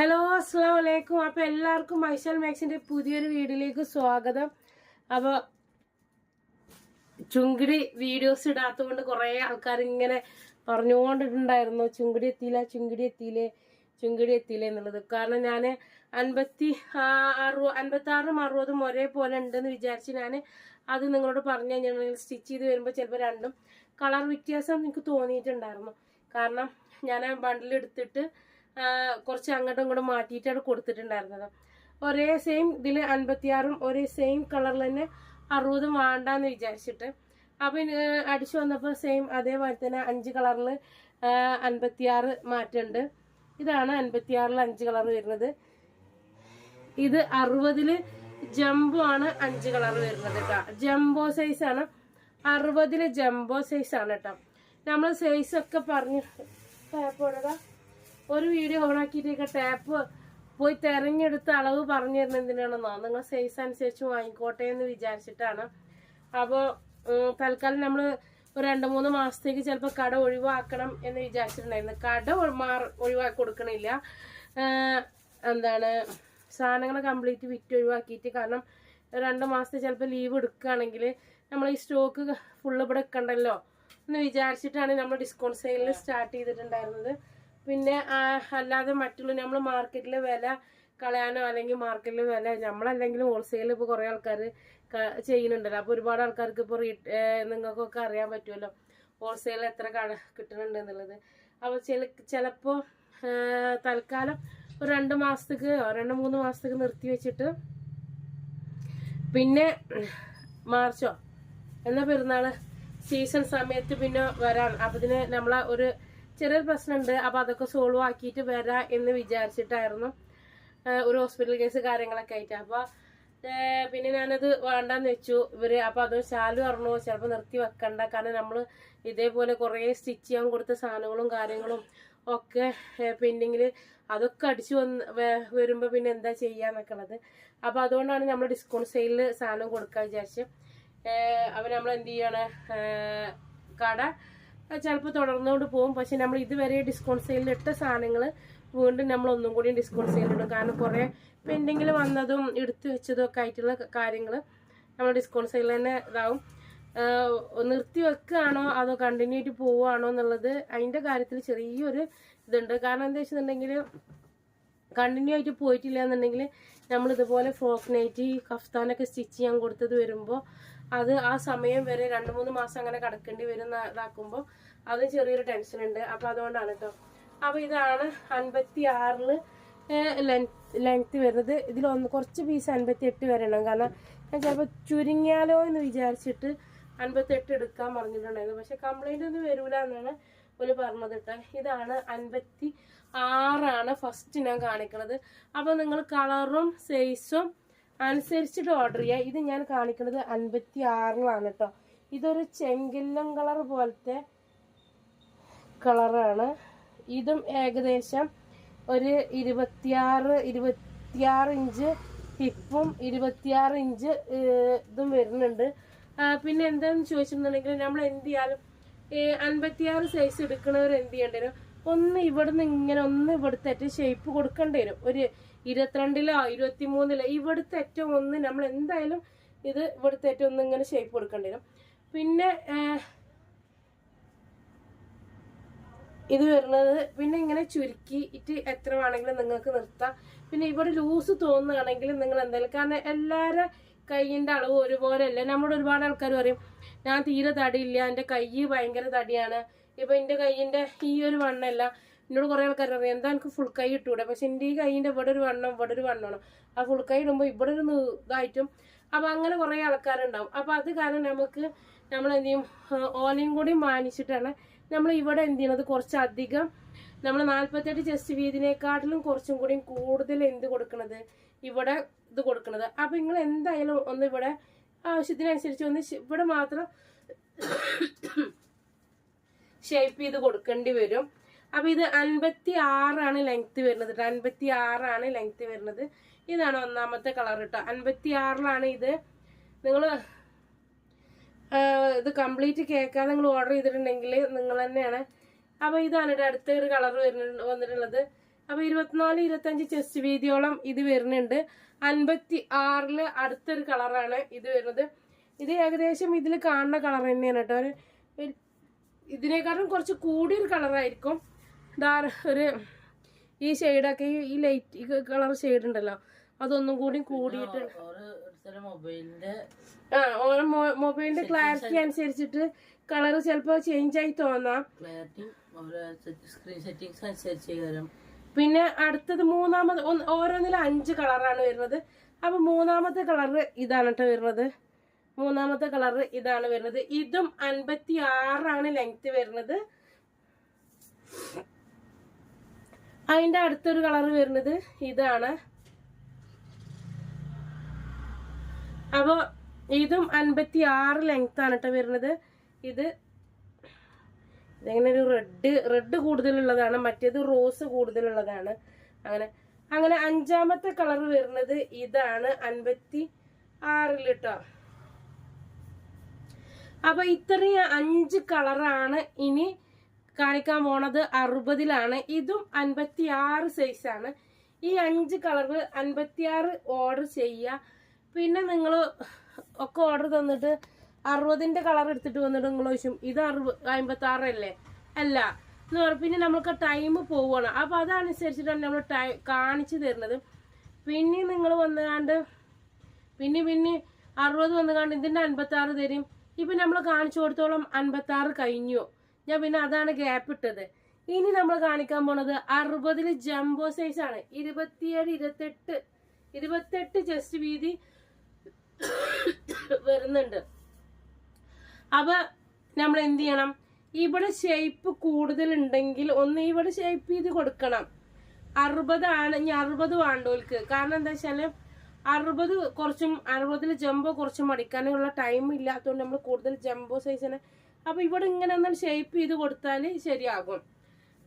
Hello അസ്സാം വലൈക്കും അപ്പോൾ എല്ലാവർക്കും മൈഷൽ മാക്സിന്റെ പുതിയൊരു വീഡിയോയിലേക്ക് സ്വാഗതം. അപ്പോൾ ചുങ്കിടി വീഡിയോസ് ഇടാത്തതുകൊണ്ട് കുറേ ആൾക്കാർ ഇങ്ങനെ പറഞ്ഞുകൊണ്ടിട്ടുണ്ടായിരുന്നു ചുങ്കിടി എത്തിയില്ല ചുങ്കിടി എത്തിയില്ലേ ചുങ്കിടി എത്തിയില്ലേ എന്നുള്ളത്. കാരണം ഞാൻ അൻപത്തി അറു അൻപത്തി ആറും അറുപതും ഒരേപോലെ ഉണ്ടെന്ന് വിചാരിച്ച് ഞാൻ അത് നിങ്ങളോട് പറഞ്ഞു കഴിഞ്ഞാൽ സ്റ്റിച്ച് ചെയ്ത് വരുമ്പോൾ ചിലപ്പോൾ രണ്ടും കളർ വ്യത്യാസം എനിക്ക് തോന്നിയിട്ടുണ്ടായിരുന്നു. കാരണം ഞാൻ ആ, കുറച്ച് അങ്ങോട്ടും ഇങ്ങോട്ടും മാറ്റിയിട്ടാണ് കൊടുത്തിട്ടുണ്ടായിരുന്നത്. ഒരേ സെയിം ഇതിൽ അൻപത്തിയാറും ഒരേ സെയിം കളറിൽ തന്നെ അറുപതും വേണ്ടാന്ന് വിചാരിച്ചിട്ട്. അപ്പം അടിച്ചു വന്നപ്പോൾ സെയിം അതേപോലെ തന്നെ അഞ്ച് കളറിൽ അൻപത്തിയാറ് മാറ്റമുണ്ട്. ഇതാണ് അൻപത്തിയാറിൽ അഞ്ച് കളർ വരുന്നത്. ഇത് അറുപതിൽ ജംബോ ആണ് അഞ്ച് കളർ വരുന്നത് കേട്ടോ. ജംബോ സൈസാണ് അറുപതിൽ ജംബോ സൈസാണ് കേട്ടോ. നമ്മൾ സൈസൊക്കെ പറഞ്ഞു ഇടുക ഒരു വീഡിയോ ഓൺ ആക്കിയിട്ടൊക്കെ ടാപ്പ് പോയി തെരഞ്ഞെടുത്ത് അളവ് പറഞ്ഞു തരുന്ന എന്തിനാണെന്നോ? നിങ്ങൾ സൈസ് അനുസരിച്ച് വാങ്ങിക്കോട്ടെ എന്ന് വിചാരിച്ചിട്ടാണ്. അപ്പോൾ തൽക്കാലം നമ്മൾ ഒരു രണ്ട് മൂന്ന് മാസത്തേക്ക് ചിലപ്പോൾ കട ഒഴിവാക്കണം എന്ന് വിചാരിച്ചിട്ടുണ്ടായിരുന്നു. കട മാർ ഒഴിവാക്കി കൊടുക്കണില്ല. എന്താണ് സാധനങ്ങൾ കംപ്ലീറ്റ് വിറ്റ് ഒഴിവാക്കിയിട്ട് കാരണം രണ്ട് മാസത്തെ ചിലപ്പോൾ ലീവ് എടുക്കുകയാണെങ്കിൽ നമ്മൾ ഈ സ്റ്റോക്ക് ഫുള്ള് ഇവിടെ എന്ന് വിചാരിച്ചിട്ടാണ് നമ്മൾ ഡിസ്കൗണ്ട് സെയിലിൽ സ്റ്റാർട്ട് ചെയ്തിട്ടുണ്ടായിരുന്നത്. പിന്നെ അല്ലാതെ മറ്റുള്ള നമ്മൾ മാർക്കറ്റിൽ വില കളയാനോ അല്ലെങ്കിൽ മാർക്കറ്റിൽ വില നമ്മളല്ലെങ്കിലും ഹോൾസെയിൽ ഇപ്പോൾ കുറേ ആൾക്കാർ ചെയ്യുന്നുണ്ടല്ലോ. അപ്പോൾ ഒരുപാട് ആൾക്കാർക്ക് ഇപ്പോൾ റീ നിങ്ങൾക്കൊക്കെ അറിയാൻ പറ്റുമല്ലോ ഹോൾസെയിൽ എത്ര കട കിട്ടുന്നുണ്ട് എന്നുള്ളത്. അപ്പോൾ ചില ചിലപ്പോൾ തൽക്കാലം ഒരു രണ്ട് മാസത്തേക്ക് രണ്ട് മൂന്ന് മാസത്തേക്ക് നിർത്തി വെച്ചിട്ട് പിന്നെ മാർച്ചോ എന്ന പെരുന്നാൾ സീസൺ സമയത്ത് പിന്നെ വരാൻ. അപ്പോൾ ഇതിന് നമ്മളെ ഒരു ചെറിയൊരു പ്രശ്നമുണ്ട്. അപ്പൊ അതൊക്കെ സോൾവ് ആക്കിയിട്ട് വരാം എന്ന് വിചാരിച്ചിട്ടായിരുന്നു ഒരു ഹോസ്പിറ്റൽ കേസ് കാര്യങ്ങളൊക്കെ ആയിട്ട്. അപ്പൊ പിന്നെ ഞാനത് വേണ്ടാന്ന് വെച്ചു ഇവർ. അപ്പൊ അത് ശാലു പറഞ്ഞു ചിലപ്പോൾ നിർത്തി വെക്കണ്ട. കാരണം നമ്മൾ ഇതേപോലെ കുറെ സ്റ്റിച്ച് ചെയ്യാൻ കൊടുത്ത സാധനങ്ങളും കാര്യങ്ങളും ഒക്കെ പെൻഡിങ്ങിൽ അതൊക്കെ അടിച്ചു വന്ന് വരുമ്പോൾ വരുമ്പോ പിന്നെ എന്താ ചെയ്യാന്നൊക്കെ ഉള്ളത് അപ്പൊ അതുകൊണ്ടാണ് നമ്മൾ ഡിസ്കൗണ്ട് സെയിലിൽ സാധനം കൊടുക്കാൻ വിചാരിച്ചത്. അവർ നമ്മൾ എന്ത് ചെയ്യാണ്? കട ചിലപ്പോൾ തുടർന്നുകൊണ്ട് പോകും. പക്ഷെ നമ്മൾ ഇതുവരെ ഡിസ്കൗണ്ട് സെയിലിൽ ഇട്ട സാധനങ്ങൾ വീണ്ടും നമ്മൾ ഒന്നും കൂടി ഡിസ്കൗണ്ട് സെയിലിടും കാരണം കുറേ പെൻഡിങ്ങിൽ വന്നതും എടുത്തു വെച്ചതും ഒക്കെ ആയിട്ടുള്ള കാര്യങ്ങൾ നമ്മൾ ഡിസ്കൗണ്ട് സെയിൽ തന്നെ ഇതാവും. നിർത്തി വെക്കുകയാണോ അതോ കണ്ടിന്യൂ ആയിട്ട് പോവുകയാണോ എന്നുള്ളത് അതിന്റെ കാര്യത്തിൽ ചെറിയൊരു ഇതുണ്ട്. കാരണം എന്താ വെച്ചിട്ടുണ്ടെങ്കിൽ കണ്ടിന്യൂ ആയിട്ട് പോയിട്ടില്ല എന്നുണ്ടെങ്കിൽ നമ്മൾ ഇതുപോലെ ഫ്രോക്ക് നൈറ്റി കഫ്താനൊക്കെ സ്റ്റിച്ച് ചെയ്യാൻ കൊടുത്തത് വരുമ്പോൾ അത് ആ സമയം വരെ രണ്ട് മൂന്ന് മാസം അങ്ങനെ കിടക്കേണ്ടി വരുന്ന ഇതാക്കുമ്പോൾ അത് ചെറിയൊരു ടെൻഷൻ ഉണ്ട്. അപ്പൊ അതുകൊണ്ടാണ് കേട്ടോ അപ്പോൾ ഇതാണ് അൻപത്തി ആറിൽ ലെങ്ത് വരുന്നത്. ഇതിൽ ഒന്ന് കുറച്ച് പീസ് അൻപത്തി എട്ട് വരണം കാരണം ഞാൻ ചിലപ്പോൾ ചുരുങ്ങിയാലോ എന്ന് വിചാരിച്ചിട്ട് അൻപത്തെട്ട് എടുക്കാൻ പറഞ്ഞിട്ടുണ്ടായിരുന്നു. പക്ഷെ കംപ്ലൈന്റ് ഒന്നും വരൂല എന്നാണ് ഒരു പറഞ്ഞത് കേട്ടോ ഇതാണ് അൻപത്തി ആറാണ് ഫസ്റ്റ് ഞാൻ കാണിക്കുന്നത് അപ്പോൾ നിങ്ങൾ കളറും സൈസും അനുസരിച്ചിട്ട് ഓർഡർ ചെയ്യുക ഇത് ഞാൻ കാണിക്കുന്നത് അൻപത്തി ആറിലാണ് കേട്ടോ ഇതൊരു ചെങ്കല്ലം കളർ പോലത്തെ കളറാണ്. ഇതും ഏകദേശം ഒരു ഇരുപത്തിയാറ് ഇരുപത്തിയാറ് ഇഞ്ച് ഹിപ്പും ഇരുപത്തിയാറ് ഇഞ്ച് ഇതും വരുന്നുണ്ട്. പിന്നെ എന്താണെന്ന് ചോദിച്ചിട്ടുണ്ടെങ്കിൽ നമ്മൾ എന്ത് ചെയ്യാലും അൻപത്തിയാറ് സൈസ് എടുക്കുന്നവർ എന്ത് ചെയ്യേണ്ടി വരും? ഒന്ന് ഇവിടുന്ന് ഇങ്ങനെ ഒന്ന് ഇവിടുത്തെ ഷേപ്പ് കൊടുക്കേണ്ടി വരും. ഒരു ഇരുപത്തിരണ്ടിലോ ഇരുപത്തിമൂന്നിലോ ഇവിടുത്തെ ഏറ്റവും ഒന്ന് നമ്മൾ എന്തായാലും ഇത് ഇവിടുത്തെ ഏറ്റവും ഒന്ന് ഇങ്ങനെ ഷേപ്പ് കൊടുക്കേണ്ടി വരും. പിന്നെ ഇത് വരുന്നത് പിന്നെ ഇങ്ങനെ ചുരുക്കിയിട്ട് എത്ര വേണമെങ്കിലും നിങ്ങൾക്ക് നിർത്താം. പിന്നെ ഇവിടെ ലൂസ് തോന്നുകയാണെങ്കിൽ നിങ്ങൾ എന്തായാലും കാരണം എല്ലാവരുടെ കൈയിന്റെ അളവ് ഒരുപോലെ അല്ല? നമ്മുടെ ഒരുപാട് ആൾക്കാർ പറയും ഞാൻ തീരെ തടിയില്ല എന്റെ കൈ ഭയങ്കര തടിയാണ്. ഇപ്പം എന്റെ കൈയിന്റെ ഈ ഒരു വണ്ണമല്ല എന്നോട് കുറേ ആൾക്കാർ പറയും എന്താ എനിക്ക് ഫുൾ കൈ ഇട്ടൂടെ? പക്ഷെ എന്റെ ഈ കൈയിന്റെ ഇവിടെ ഒരു വണ്ണം ഇവിടെ ഒരു വണ്ണമാണ്. ആ ഫുൾ കൈ ഇടുമ്പോൾ ഇവിടെ ഒരു ഇതായിട്ടും. അപ്പോൾ അങ്ങനെ കുറേ ആൾക്കാരുണ്ടാവും. അപ്പോൾ അത് കാരണം നമുക്ക് നമ്മൾ എന്ത് ചെയ്യും? ഓലയും കൂടി മാനിച്ചിട്ടാണ് നമ്മൾ ഇവിടെ എന്ത് ചെയ്യണത്? കുറച്ചധികം നമ്മൾ നാൽപ്പത്തെട്ട് ചെസ്റ്റ് വീതിനേക്കാട്ടിലും കുറച്ചും കൂടി കൂടുതൽ എന്ത് കൊടുക്കണത്? ഇവിടെ ഇത് കൊടുക്കണത്. അപ്പം നിങ്ങൾ എന്തായാലും ഒന്ന് ഇവിടെ ആവശ്യത്തിനനുസരിച്ച് ഒന്ന് ഇവിടെ മാത്രം ഷേപ്പ് ചെയ്ത് കൊടുക്കേണ്ടി വരും. അപ്പൊ ഇത് അൻപത്തി ആറാണ് ലെങ്ത് വരുന്നത് കേട്ടോ അൻപത്തി ആറാണ് ലെങ്ത് വരുന്നത്. ഇതാണ് ഒന്നാമത്തെ കളർ കേട്ടോ അൻപത്തി ആറിലാണ് ഇത് നിങ്ങൾ ഇത് കംപ്ലീറ്റ് കേൾക്കാതെ നിങ്ങൾ ഓർഡർ ചെയ്തിട്ടുണ്ടെങ്കിൽ നിങ്ങൾ തന്നെയാണ്. അപ്പോൾ ഇതാണ് കേട്ടോ അടുത്ത ഒരു കളർ വരുന്നുണ്ട് വന്നിട്ടുള്ളത്. അപ്പോൾ ഇരുപത്തിനാല് ഇരുപത്തഞ്ച് ചെസ്റ്റ് വീതിയോളം ഇത് വരുന്നുണ്ട്. അൻപത്തി ആറിൽ അടുത്തൊരു കളറാണ് ഇത് വരുന്നത്. ഇത് ഏകദേശം ഇതിൽ കാണുന്ന കളർ തന്നെയാണ് കേട്ടോ ഒരു- ഇതിനേക്കാളും കുറച്ച് കൂടിയൊരു കളറായിരിക്കും ഡാർ ഒരു ഈ ഷെയ്ഡൊക്കെ ഈ ലൈറ്റ് കളർ ഷെയ്ഡ് ഉണ്ടല്ലോ. അതൊന്നും കൂടി കൂടിയിട്ട് ആ ഓരോ മൊബൈലിന്റെ ക്ലാരിറ്റി അനുസരിച്ചിട്ട് കളർ ചിലപ്പോ ചേഞ്ച് ആയി തോന്നാം. പിന്നെ അടുത്തത് മൂന്നാമത് ഒന്ന് ഓരോന്നിലും അഞ്ച് കളറാണ് വരുന്നത്. അപ്പൊ മൂന്നാമത്തെ കളറ് ഇതാണ് കേട്ടോ വരുന്നത്. മൂന്നാമത്തെ കളറ് ഇതാണ് വരുന്നത്. ഇതും അൻപത്തി ആറാണ് ലെങ്ത് വരുന്നത്. അതിന്റെ അടുത്തൊരു കളർ വരുന്നത് ഇതാണ്. അപ്പോൾ ഇതും അൻപത്തി ആറ് ലെങ്ത് ആണ് കേട്ടോ വരുന്നത്. ഇത് ഇതെങ്ങനെ ഒരു റെഡ് റെഡ് കൂടുതലുള്ളതാണ് മറ്റേത് റോസ് കൂടുതലുള്ളതാണ്. അങ്ങനെ അങ്ങനെ അഞ്ചാമത്തെ കളർ വരുന്നത് ഇതാണ് അൻപത്തി ആറിൽ കേട്ടോ അപ്പൊ ഇത്രയും അഞ്ച് കളറാണ് ഇനി കാണിക്കാൻ പോണത് അറുപതിലാണ്. ഇതും അൻപത്തി ആറ് സൈസാണ് ഈ അഞ്ച് കളറ് അൻപത്തി ആറ് ഓർഡർ ചെയ്യുക. പിന്നെ നിങ്ങൾ ഒക്കെ ഓർഡർ തന്നിട്ട് അറുപതിന്റെ കളർ എടുത്തിട്ട് വന്നിട്ട് നിങ്ങൾ ചോദിച്ചും ഇത് അറുപ അമ്പത്തി ആറല്ലേ അല്ല. എന്ന് പറഞ്ഞാൽ പിന്നെ നമ്മൾക്ക് ടൈം പോവുകയാണ് അപ്പോൾ അതനുസരിച്ചിട്ടാണ് നമ്മൾ ടൈ കാണിച്ചു തരുന്നത്. പിന്നെ നിങ്ങൾ വന്നുകാണ്ട് പിന്നെ പിന്നെ അറുപത് വന്നുകാണ്ട് ഇതിന്റെ അൻപത്താറ് തരും. ഇപ്പം നമ്മൾ കാണിച്ചു കൊടുത്തോളം അൻപത്താറ് കഴിഞ്ഞു. ഞാൻ പിന്നെ അതാണ് ഗ്യാപ്പ് ഇട്ടത്. ഇനി നമ്മൾ കാണിക്കാൻ പോണത് അറുപതിൽ ജംബോ സൈസ് ആണ്. ഇരുപത്തിയേഴ് ഇരുപത്തെട്ട് ഇരുപത്തെട്ട് ചെസ്റ്റ് വീതി വരുന്നുണ്ട്. അപ്പൊ നമ്മൾ എന്ത് ചെയ്യണം? ഇവിടെ ഷേപ്പ് കൂടുതൽ ഉണ്ടെങ്കിൽ ഒന്ന് ഇവിടെ ഷേപ്പ് ചെയ്ത് കൊടുക്കണം. അറുപതാണ് ഇനി അറുപത് വേണ്ടോൽക്ക് കാരണം എന്താ വെച്ചാൽ അറുപത് കുറച്ചും അറുപതിൽ ജംബോ കുറച്ചും മടിക്കാനുള്ള ടൈം ഇല്ലാത്തതുകൊണ്ട് നമ്മൾ കൂടുതൽ ജംബോ സൈസിന് അപ്പൊ ഇവിടെ ഇങ്ങനെ ഒന്ന് ഷേപ്പ് ചെയ്ത് കൊടുത്താൽ ശരിയാകും.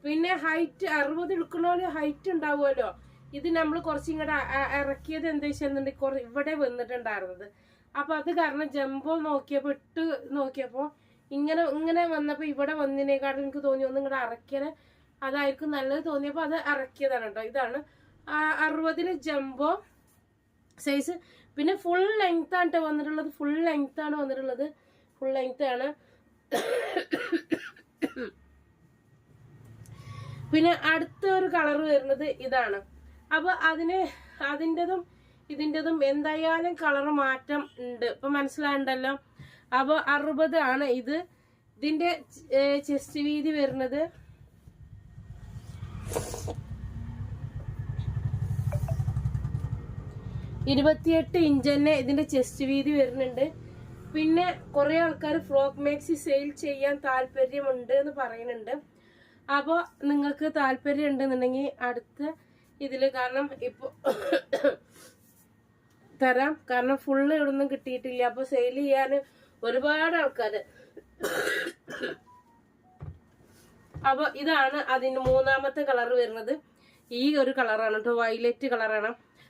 പിന്നെ ഹൈറ്റ് അറുപത് എടുക്കണോൽ ഹൈറ്റ് ഉണ്ടാവുമല്ലോ. ഇത് നമ്മൾ കുറച്ച് ഇങ്ങോട്ട് ഇറക്കിയത് എന്താ വെച്ചിട്ടുണ്ടെങ്കിൽ കുറ ഇവിടെ വന്നിട്ടുണ്ടായിരുന്നത്. അപ്പൊ അത് കാരണം ജംബോ നോക്കിയപ്പോ ഇട്ട് നോക്കിയപ്പോ ഇങ്ങനെ ഇങ്ങനെ വന്നപ്പോ ഇവിടെ വന്നതിനേക്കാളും എനിക്ക് തോന്നി ഒന്ന് ഇങ്ങോട്ട് ഇറക്കിയത് അതായിരിക്കും നല്ലത് തോന്നിയപ്പോ അത് ഇറക്കിയതാണ് കേട്ടോ ഇതാണ് ആ ജമ്പോ സൈസ് പിന്നെ ഫുൾ ലെങ്ത് ആണ് ട്ടോ വന്നിട്ടുള്ളത്. ഫുൾ ലെങ്ത് ആണ് വന്നിട്ടുള്ളത്. ഫുൾ ലെങ്ത് ആണ്. പിന്നെ അടുത്ത ഒരു കളർ വരുന്നത് ഇതാണ്. അപ്പൊ അതിന് അതിന്റെതും ഇതിന്റെതും എന്തായാലും കളർ മാറ്റം ഉണ്ട്. ഇപ്പൊ മനസ്സിലാണ്ടല്ലോ അപ്പൊ അറുപത് ആണ് ഇത്. ഇതിന്റെ ചെസ്റ്റ് വീതി വരുന്നത് ഇരുപത്തിയെട്ട് ഇഞ്ച് തന്നെ ഇതിന്റെ ചെസ്റ്റ് വീതി വരുന്നുണ്ട്. പിന്നെ കുറെ ആൾക്കാർ ഫ്രോക്ക് മാക്സി സെയിൽ ചെയ്യാൻ താല്പര്യമുണ്ട് എന്ന് പറയുന്നുണ്ട്. അപ്പോൾ നിങ്ങൾക്ക് താല്പര്യം ഉണ്ടെന്നുണ്ടെങ്കിൽ അടുത്ത ഇതിൽ കാരണം ഇപ്പോൾ തരാം. കാരണം ഫുള്ള് ഇവിടൊന്നും കിട്ടിയിട്ടില്ല. അപ്പോൾ സെയിൽ ചെയ്യാൻ ഒരുപാട് ആൾക്കാർ അപ്പോൾ ഇതാണ് അതിന്റെ മൂന്നാമത്തെ കളർ വരുന്നത്. ഈ ഒരു കളറാണ് കേട്ടോ വയലറ്റ് കളറാണ്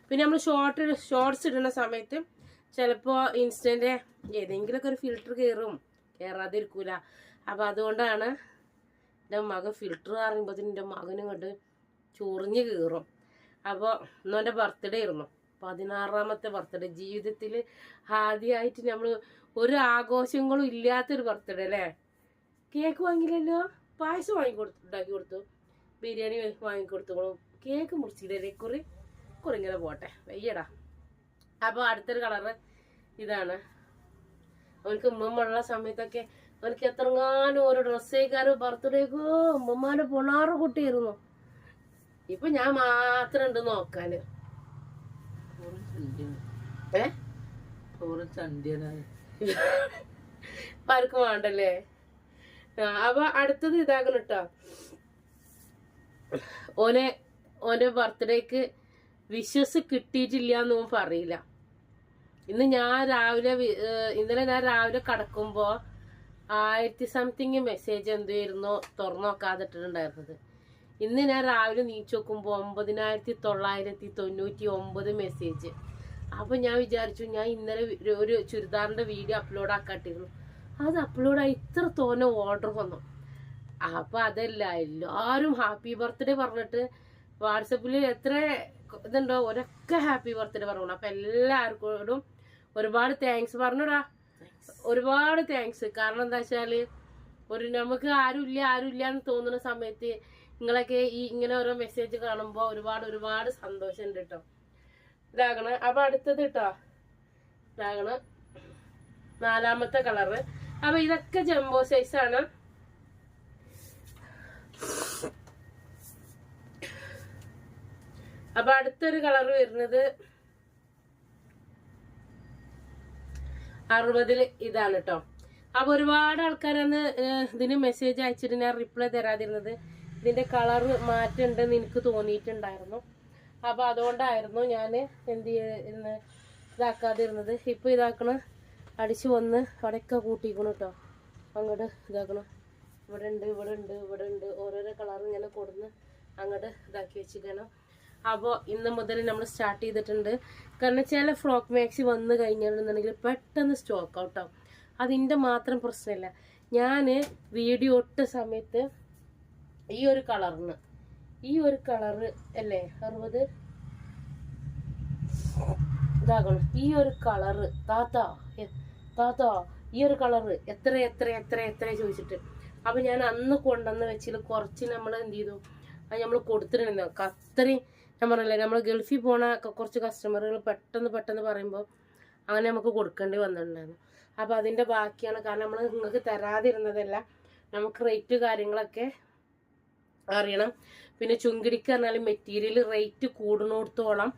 പിന്നെ നമ്മൾ ഷോർട്ട് ഷോർട്സ് ഇടുന്ന സമയത്ത് ചിലപ്പോ ഇൻസ്റ്റന്റ് ഏതെങ്കിലുമൊക്കെ ഒരു ഫിൽറ്റർ കയറും കയറാതിരിക്കൂല അപ്പോൾ അതുകൊണ്ടാണ് എന്റെ മകൻ ഫിൽറ്റർ അറിയുമ്പോൾ എന്റെ മകനും കൊണ്ട് ചൊറിഞ്ഞ് കയറും അപ്പോൾ ഇന്നെന്റെ ബർത്ത്ഡേ ആയിരുന്നു. പതിനാറാമത്തെ ബർത്ത്ഡേ ജീവിതത്തിൽ ആദ്യമായിട്ട് നമ്മൾ ഒരു ആഘോഷങ്ങളും ഇല്ലാത്തൊരു ബർത്ത്ഡേ അല്ലേ? കേക്ക് വാങ്ങിയില്ലല്ലോ? പായസം വാങ്ങിക്കൊടുത്തു ഉണ്ടാക്കി കൊടുത്തു. ബിരിയാണി വാങ്ങിക്കൊടുത്തു കേക്ക് മുറിച്ചില്ലേ? കുറി കുറിങ്ങനെ പോട്ടെ. വയ്യടാ. അപ്പോൾ അടുത്തൊരു കളറ് ഇതാണ്. അവനക്ക് ഉമ്മമ്മ സമയത്തൊക്കെ അവനക്ക് എത്രങ്ങാനും ഓരോ ഡ്രസ്സേക്കാരോ ബർത്ത്ഡേക്കോ ഉമ്മമാരെ പൊണാറ് കുട്ടിയായിരുന്നു ഇപ്പൊ ഞാൻ മാത്രം ഉണ്ട് നോക്കാന്. ഒരു ഏ? ഒരു ആർക്കും വേണ്ടല്ലേ? അപ്പൊ അടുത്തത് ഇതാകണം കേട്ടോ ഓനെ ഓന്റെ ബർത്ത്ഡേക്ക് വിശ്വസ് കിട്ടിയിട്ടില്ല എന്നൊന്നും പറയില്ല. ഇന്ന് ഞാൻ രാവിലെ ഇന്നലെ ഞാൻ രാവിലെ കടക്കുമ്പോ ആയിരത്തി സംതിങ് മെസ്സേജ് എന്തായിരുന്നു തുറന്നു നോക്കാതിട്ടുണ്ടായിരുന്നത് ഇന്ന് ഞാൻ രാവിലെ നീച്ചു നോക്കുമ്പോ ഒമ്പതിനായിരത്തി തൊള്ളായിരത്തി തൊണ്ണൂറ്റി ഒമ്പത് മെസ്സേജ് അപ്പൊ ഞാൻ വിചാരിച്ചു ഞാൻ ഇന്നലെ ഒരു- ചുരിദാറിന്റെ വീഡിയോ അപ്ലോഡ് ആക്കാട്ടിരുന്നു. അത് അപ്ലോഡ് ആയി ഇത്ര തോന്നെ ഓർഡർ വന്നു. അപ്പൊ അതല്ല എല്ലാരും ഹാപ്പി ബർത്ത്ഡേ പറഞ്ഞിട്ട് വാട്സപ്പിൽ എത്ര ഇതുണ്ടോ ഒരൊക്കെ ഹാപ്പി ബർത്ത്ഡേ പറഞ്ഞു അപ്പൊ എല്ലാവർക്കും ഒരുപാട് താങ്ക്സ് പറഞ്ഞുടാ. ഒരുപാട് താങ്ക്സ് കാരണം എന്താ വെച്ചാൽ ഒരു നമുക്ക് ആരുമില്ല ആരുമില്ല എന്ന് തോന്നുന്ന സമയത്ത് നിങ്ങളൊക്കെ ഈ ഇങ്ങനെ ഓരോ മെസ്സേജ് കാണുമ്പോൾ ഒരുപാട് ഒരുപാട് സന്തോഷമുണ്ട് കേട്ടോ ഇതാകണ്. അപ്പൊ അടുത്തത് കേട്ടോ ഇതാകണ്. നാലാമത്തെ കളറ് അപ്പൊ ഇതൊക്കെ ജംബോ സൈസ് ആണ്. അപ്പൊ അടുത്തൊരു കളർ വരുന്നത് അറുപതിൽ ഇതാണ് കേട്ടോ അപ്പൊ ഒരുപാട് ആൾക്കാരന്ന് ഏഹ്, ഇതിന് മെസ്സേജ് അയച്ചിട്ട് ഞാൻ റിപ്ലൈ തരാതിരുന്നത്. ഇതിന്റെ കളർ മാറ്റണ്ടെന്ന് എനിക്ക് തോന്നിയിട്ടുണ്ടായിരുന്നു. അപ്പൊ അതുകൊണ്ടായിരുന്നു ഞാൻ എന്ത് ചെയ്യുന്ന ഇതാക്കാതിരുന്നത്. ഇപ്പൊ ഇതാക്കണ അടിച്ചു വന്ന് അവിടെയൊക്കെ കൂട്ടിക്കണം കേട്ടോ അങ്ങോട്ട് ഇതാക്കണം. ഇവിടെ ഉണ്ട് ഇവിടെ ഉണ്ട് ഇവിടെ ഉണ്ട് ഓരോരോ കളർ ഇങ്ങനെ കൊടുന്ന് അങ്ങോട്ട് ഇതാക്കി വെച്ചിരിക്കണം അപ്പോൾ ഇന്ന് മുതൽ നമ്മൾ സ്റ്റാർട്ട് ചെയ്തിട്ടുണ്ട്. കാരണം ചില ഫ്രോക്ക് മാക്സി വന്നു കഴിഞ്ഞിട്ടുണ്ടെങ്കിൽ പെട്ടെന്ന് സ്റ്റോക്ക് ഔട്ടാവും അതിന്റെ മാത്രം പ്രശ്നമില്ല. ഞാൻ വീഡിയോ ഇട്ട സമയത്ത് ഈ ഒരു കളറിന് ഈ ഒരു കളറ് അല്ലേ അറുപത്? ഇതാകണം. ഈ ഒരു കളറ് താത്ത താത്ത ഈ ഒരു കളറ് എത്ര എത്ര എത്ര എത്ര ചോദിച്ചിട്ട്. അപ്പം ഞാൻ അന്ന് കൊണ്ടുവന്ന് വെച്ചിൽ കുറച്ച് നമ്മൾ എന്ത് ചെയ്തു? അത് നമ്മൾ കൊടുത്തിട്ടുണ്ടെങ്കിൽ അത്രയും ഞാൻ പറഞ്ഞില്ലേ നമ്മൾ ഗൾഫിൽ പോണ കുറച്ച് കസ്റ്റമറുകൾ പെട്ടെന്ന് പെട്ടെന്ന് പറയുമ്പോൾ അങ്ങനെ നമുക്ക് കൊടുക്കേണ്ടി വന്നിട്ടുണ്ടായിരുന്നു. അപ്പോൾ അതിന്റെ ബാക്കിയാണ് കാരണം നമ്മൾ നിങ്ങൾക്ക് തരാതിരുന്നതല്ല നമുക്ക് റേറ്റ് കാര്യങ്ങളൊക്കെ അറിയണം. പിന്നെ ചുങ്കിടിക്ക് പറഞ്ഞാൽ മെറ്റീരിയൽ റേറ്റ് കൂടുന്നിടത്തോളം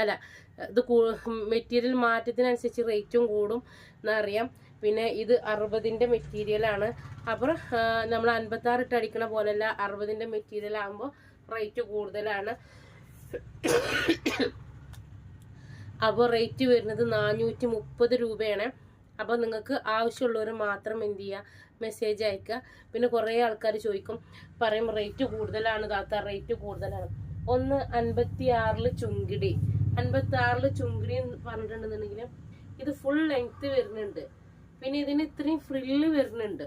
അല്ല ഇത് മെറ്റീരിയൽ മാറ്റത്തിനനുസരിച്ച് റേറ്റും കൂടും എന്നറിയാം. പിന്നെ ഇത് അറുപതിന്റെ മെറ്റീരിയലാണ് അപ്പോൾ നമ്മൾ അൻപത്താറ് ഇട്ട് അടിക്കണ പോലെയല്ല അറുപതിന്റെ മെറ്റീരിയൽ ആകുമ്പോൾ റേറ്റ് കൂടുതലാണ്. അപ്പോൾ റേറ്റ് വരുന്നത് നാനൂറ്റി മുപ്പത് രൂപയാണ്. അപ്പോൾ നിങ്ങൾക്ക് ആവശ്യമുള്ളവർ മാത്രം എന്ത് ചെയ്യുക മെസ്സേജ് അയക്കുക. പിന്നെ കുറേ ആൾക്കാർ ചോദിക്കും പറയും റേറ്റ് കൂടുതലാണ് താത്ത റേറ്റ് കൂടുതലാണ്. ഒന്ന് അൻപത്തി ആറിൽ ചുങ്കിടി. അൻപത്തി ആറിൽ ചുങ്കിടി പറഞ്ഞിട്ടുണ്ടെന്നുണ്ടെങ്കിൽ ഇത് ഫുൾ ലെങ്ത് വരുന്നുണ്ട്. പിന്നെ ഇതിന് ഇത്രയും ഫ്രില്ല് വരുന്നുണ്ട്.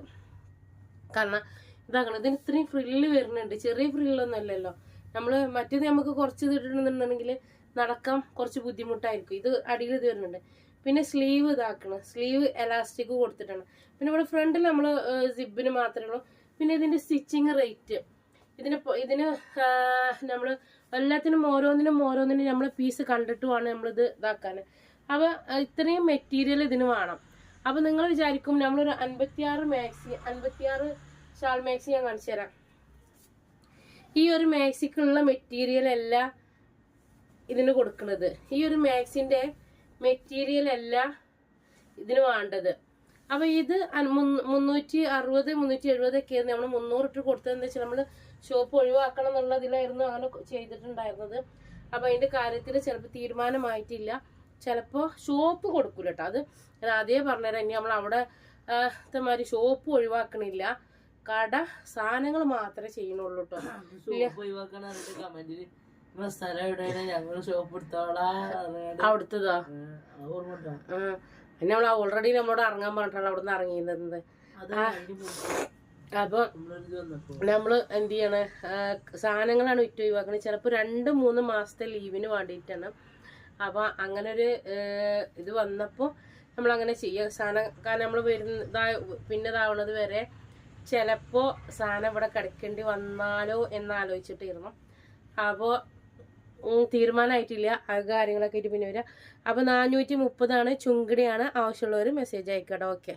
കാരണം ഇതാക്കണം. ഇതിന് ഇത്രയും ഫ്രില്ല് വരുന്നുണ്ട്. ചെറിയ ഫ്രില്ലൊന്നും അല്ലല്ലോ. നമ്മൾ മറ്റേത് നമുക്ക് കുറച്ച് ഇതിട്ടുണ്ടെന്നുണ്ടെങ്കിൽ നടക്കാൻ കുറച്ച് ബുദ്ധിമുട്ടായിരിക്കും. ഇത് അടിയിൽ ഇത് വരുന്നുണ്ട്. പിന്നെ സ്ലീവ് ഇതാക്കണം. സ്ലീവ് എലാസ്റ്റിക് കൊടുത്തിട്ടാണ്. പിന്നെ ഇവിടെ ഫ്രണ്ടിൽ നമ്മൾ സിബിന് മാത്രമേ ഉള്ളൂ. പിന്നെ ഇതിന്റെ സ്റ്റിച്ചിങ് റേറ്റ് ഇതിന് ഇതിന് നമ്മൾ എല്ലാത്തിനും ഓരോന്നിനും ഓരോന്നിനും നമ്മൾ പീസ് കണ്ടിട്ട് വേണം നമ്മളിത് ഇതാക്കാൻ അപ്പോൾ ഇത്രയും മെറ്റീരിയൽ ഇതിന് വേണം. അപ്പോൾ നിങ്ങൾ വിചാരിക്കും നമ്മളൊരു അൻപത്തിയാറ് മാക്സി അൻപത്തിയാറ് ഷാൾ മാക്സി ഞാൻ കാണിച്ചു തരാം. ഈ ഒരു മാക്സിക്കുള്ള മെറ്റീരിയൽ അല്ല ഇതിന് കൊടുക്കുന്നത്. ഈ ഒരു മാക്സിന്റെ മെറ്റീരിയൽ അല്ല ഇതിന് വേണ്ടത്. അപ്പൊ ഇത് മുന്നൂറ്റി അറുപത് മുന്നൂറ്റി എഴുപത് ഒക്കെ നമ്മൾ മുന്നൂറ് ഇട്ട് കൊടുത്തതെന്ന് വെച്ചാൽ നമ്മൾ ഷോപ്പ് ഒഴിവാക്കണം എന്നുള്ളതിലായിരുന്നു അങ്ങനെ ചെയ്തിട്ടുണ്ടായിരുന്നത്. അപ്പൊ അതിന്റെ കാര്യത്തിൽ ചിലപ്പോൾ തീരുമാനമായിട്ടില്ല. ചിലപ്പോ ഷോപ്പ് കൊടുക്കൂല കേട്ടോ. അത് ഞാൻ ആദ്യം പറഞ്ഞുതരാം. ഇനി നമ്മൾ അവിടെ ആ, ഷോപ്പ് ഒഴിവാക്കണില്ല. കട സാധനങ്ങൾ മാത്രമേ ചെയ്യണുള്ളൂ കേട്ടോ ഷോപ്പ് സ്ഥലം എവിടെയാണ്? ഞങ്ങൾ എടുത്തോളാ. അവിടുത്തതാ? പിന്നെ നമ്മൾ ഓൾറെഡി നമ്മളോട് ഇറങ്ങാൻ പറഞ്ഞിട്ടാണ് അവിടെ നിന്ന് ഇറങ്ങിയിരുന്നത് അപ്പൊ നമ്മൾ എന്ത് ചെയ്യണ? സാധനങ്ങളാണ് വിറ്റ് ഒഴിവാക്കണത് ചിലപ്പോൾ രണ്ട് മൂന്ന് മാസത്തെ ലീവിന് വേണ്ടിയിട്ടാണ്. അപ്പൊ അങ്ങനെ ഒരു ഇത് വന്നപ്പോൾ നമ്മൾ അങ്ങനെ ചെയ്യുക സാധനം കാരണം നമ്മൾ വരുന്ന പിന്നെ ഇതാവണത് വരെ ചിലപ്പോ സാധനം ഇവിടെ കിടക്കേണ്ടി വന്നാലോ എന്നാലോചിച്ചിട്ടിരുന്നു അപ്പോൾ തീരുമാനമായിട്ടില്ല ആ കാര്യങ്ങളൊക്കെ ആയിട്ട് പിന്നെ വരിക അപ്പോൾ നാനൂറ്റി മുപ്പതാണ് ചുങ്കിടിയാണ് ആവശ്യമുള്ളവർ മെസ്സേജ് അയക്കട്ടെ ഓക്കെ